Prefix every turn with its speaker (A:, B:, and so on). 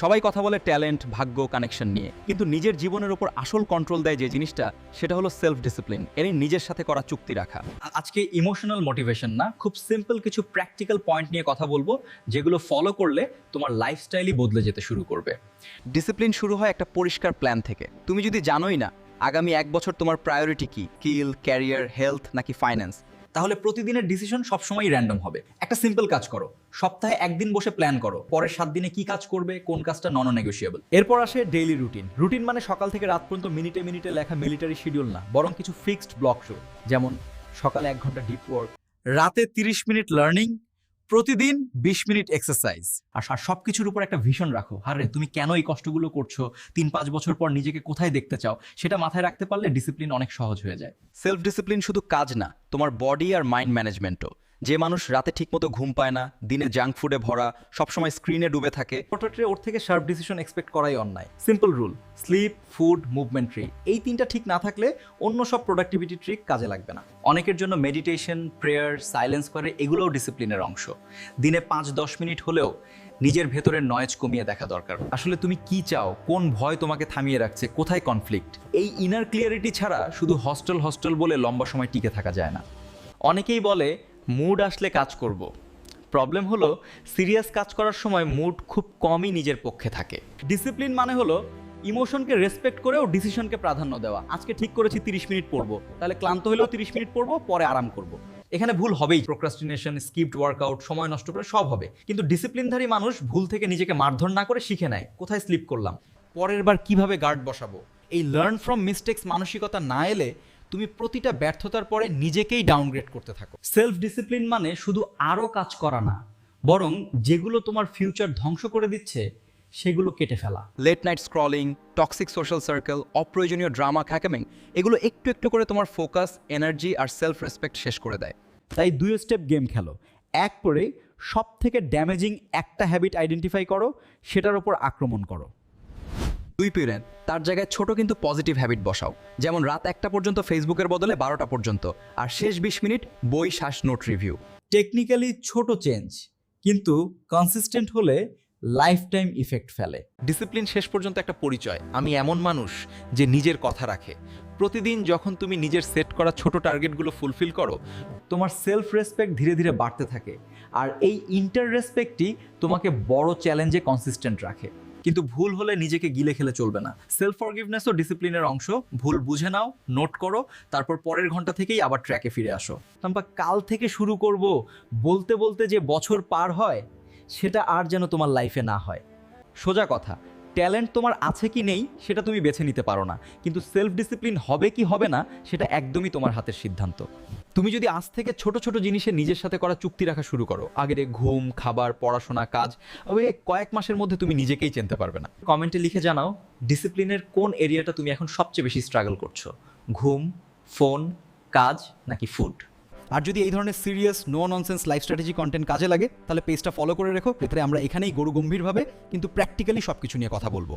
A: সবাই কথা বলে ট্যালেন্ট ভাগ্য কানেকশন নিয়ে। কিন্তু নিজের জীবনের উপর আসল কন্ট্রোল দেয় যে জিনিসটা সেটা হলো সেলফ ডিসিপ্লিন এর নিজের সাথে করা চুক্তি রাখা।
B: আজকে ইমোশনাল মোটিভেশন না খুব সিম্পল কিছু প্র্যাকটিক্যাল পয়েন্ট নিয়ে কথা বলব যেগুলো ফলো করলে তোমার লাইফস্টাইলই বদলে যেতে শুরু করবে।
A: ডিসিপ্লিন শুরু হয় একটা পরিষ্কার প্ল্যান থেকে। তুমি যদি জানোই না আগামী এক বছর তোমার প্রায়োরিটি কি? স্কিল ক্যারিয়ার হেলথ নাকি ফাইন্যান্স
B: তাহলে প্রতিদিনের ডিসিশন সবসময় র্যান্ডম হবে। একটা সিম্পল কাজ করো। সপ্তাহে একদিন বসে প্ল্যান করো। পরের সাত দিনে কি কাজ করবে, কোন কাজটা নন নেগোসিয়েবল
C: এরপর আসে ডেইলি রুটিন রুটিন মানে সকাল থেকে রাত পর্যন্ত মিনিটে মিনিটে লেখা মিলিটারি শিডিউল না, বরং কিছু ফিক্সড ব্লক শো যেমন সকালে এক ঘণ্টা ডিপ ওয়ার্ক
B: রাতে তিরিশ মিনিট লার্নিং প্রতিদিন বিশ মিনিট এক্সারসাইজ আর সব- সবকিছুর উপর একটা ভীষণ রাখো। আরে, তুমি কেন এই কষ্টগুলো করছ? তিন, পাঁচ বছর পর নিজেকে কোথায় দেখতে চাও? সেটা মাথায় রাখতে পারলে ডিসিপ্লিন অনেক সহজ হয়ে যায়।
A: সেলফ ডিসিপ্লিন শুধু কাজ না, তোমার বডি আর মাইন্ড ম্যানেজমেন্টও যে মানুষ রাতে ঠিকমতো ঘুম পায় না, দিনে জাঙ্ক ফুডে ভরা, সবসময় স্ক্রিনে ডুবে থাকে
C: পোর্ট্রেটে ওর থেকে শার্প ডিসিশন এক্সপেক্ট করাই অন্যায়। Simple rule sleep food movement tree এই তিনটা ঠিক না থাকলে অন্য সব প্রোডাক্টিভিটি ট্রিক কাজে লাগবে না।
B: অনেকের জন্য মেডিটেশন প্রেয়ার সাইলেন্স করে এগুলোও ডিসিপ্লিনের অংশ। দিনে পাঁচ দশ মিনিট হলেও নিজের ভেতরের নয়েজ কমিয়ে দেখা দরকার।
C: আসলে তুমি কি চাও? কোন ভয় তোমাকে থামিয়ে রাখছে? কোথায় কনফ্লিক্ট এই ইনার ক্লিয়ারিটি ছাড়া শুধু হস্টেল হস্টেল বলে লম্বা সময় টিকে থাকা যায় না। অনেকেই বলে মুড আসলে কাজ করব। প্রবলেম হলো সিরিয়াস কাজ করার সময় মুড খুব কমই নিজের পক্ষে থাকে। ডিসিপ্লিন মানে হলো ইমোশনকে রেসপেক্ট করেও ডিসিশনকে প্রাধান্য দেওয়া। আজকে ঠিক করেছি তিরিশ মিনিট পড়ব, তাহলে ক্লান্ত হলেও তিরিশ মিনিট পড়ব, পরে আরাম করব। এখানে ভুল হবেই। প্রোক্রাস্টিনেশন স্কিপড ওয়ার্কআউট সময় নষ্ট করে সব হবে। কিন্তু ডিসিপ্লিনধারী মানুষ ভুল থেকে নিজেকে মারধর না করে শিখে নেয়। কোথায় স্লিপ করলাম? পরের বার কীভাবে গার্ড বসাবো? এই লার্ন ফ্রম মিস্টেক্স মানসিকতা না এলে তুমি প্রতিটা ব্যর্থতার পরে নিজেকেই ডাউনগ্রেড করতে থাকো।
B: সেলফ ডিসিপ্লিন মানে শুধু আরও কাজ করা না বরং যেগুলো তোমার ফিউচার ধ্বংস করে দিচ্ছে সেগুলো কেটে ফেলা।
A: Late night scrolling toxic social circle অপ্রয়োজনীয় ড্রামা খ্যাকামিং এগুলো একটু একটু করে তোমার ফোকাস এনার্জি আর সেলফ রেসপেক্ট শেষ করে দেয়।
C: তাই দুই স্টেপ গেম খেলো। এক করে সব থেকে ড্যামেজিং একটা হ্যাবিট আইডেন্টিফাই করো সেটার ওপর আক্রমণ করো।
A: দুই পিরিয়ড তার জায়গায় ছোট কিন্তু পজিটিভ হ্যাবিট বসাও। যেমন রাত একটা পর্যন্ত ফেসবুকের বদলে বারোটা পর্যন্ত আর শেষ বিশ মিনিট বই শ্বাস নোট রিভিউ
B: টেকনিক্যালি ছোট চেঞ্জ কিন্তু কনসিস্টেন্ট হলে লাইফ টাইম ইফেক্ট ফেলে।
C: ডিসিপ্লিন শেষ পর্যন্ত একটা পরিচয় আমি এমন মানুষ যে নিজের কথা রাখে। প্রতিদিন যখন তুমি নিজের সেট করা ছোট টার্গেটগুলো ফুলফিল করো
B: তোমার সেলফ রেসপেক্ট ধীরে ধীরে বাড়তে থাকে। আর এই ইন্টার রেসপেক্টই তোমাকে বড় চ্যালেঞ্জে কনসিস্টেন্ট রাখে। কিন্তু ভুল হলে নিজেকে গিলে খেলে চলবে না। সেলফ ফরগিভনেসও ডিসিপ্লিনের অংশ। ভুল বুঝে নাও নোট করো, তারপর পরের ঘণ্টা থেকেই আবার ট্র্যাকে ফিরে আসো।
C: তাম্পা, কাল থেকে শুরু করব, বলতে বলতে যে বছর পার হয়, সেটা আর যেন তোমার লাইফে না হয়। সোজা কথা ট্যালেন্ট তোমার আছে কি নেই, সেটা তুমি বেছে নিতে পারো না। কিন্তু সেলফ ডিসিপ্লিন হবে কি হবে না, সেটা একদমই তোমার হাতের সিদ্ধান্ত। তুমি যদি আজ থেকে ছোট ছোট জিনিসে নিজের সাথে করা চুক্তি রাখা শুরু করো আগের ঘুম, খাবার, পড়াশোনা, কাজ, ওই কয়েক মাসের মধ্যে তুমি নিজেকেই চিনতে পারবে না।
B: কমেন্টে লিখে জানাও ডিসিপ্লিনের কোন এরিয়াটা তুমি এখন সবচেয়ে বেশি স্ট্রাগল করছ? ঘুম ফোন কাজ, নাকি ফুড
A: আর যদি এই ধরনের serious no nonsense life strategy content কাজে লাগে, তাহলে পেজটা ফলো করে রেখো। ভেতরে আমরা এখানেই গরু গম্ভীরভাবে কিন্তু প্র্যাকটিক্যালি সব কিছু নিয়ে কথা বলব।